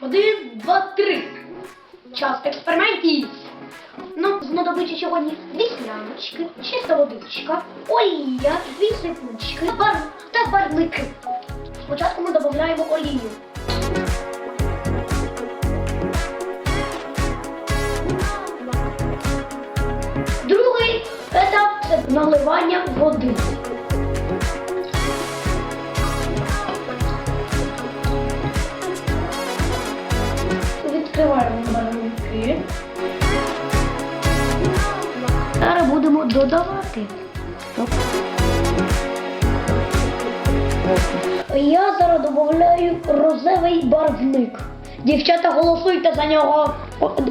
Один, два, три. Час експериментів. Ну, знадобиться сьогодні дві скляночки, чиста водичка, олія, дві сипучки бар... та барвники. Спочатку ми додаємо олію. Другий етап це наливання води. Відкриваємо барвники. Зараз будемо додавати. Я зараз додаю розовий барвник. Дівчата, голосуйте за нього.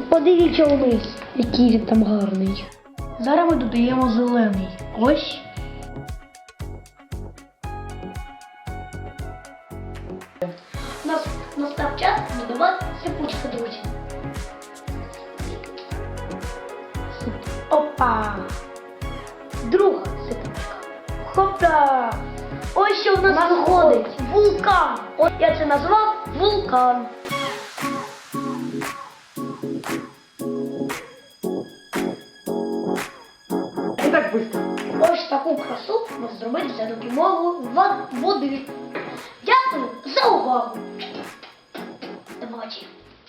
Подивіться вниз, який він там гарний. Зараз ми додаємо зелений. Ось. Нас настав час додавати сипучку, друзі. Опа! Друга сипучка. Хопа! Ось що в нас виходить. Вулкан. От я це назвав вулкан. Не так быстро. Ось таку красу ми зробили за допомогою води. Дякую за увагу. До побачення.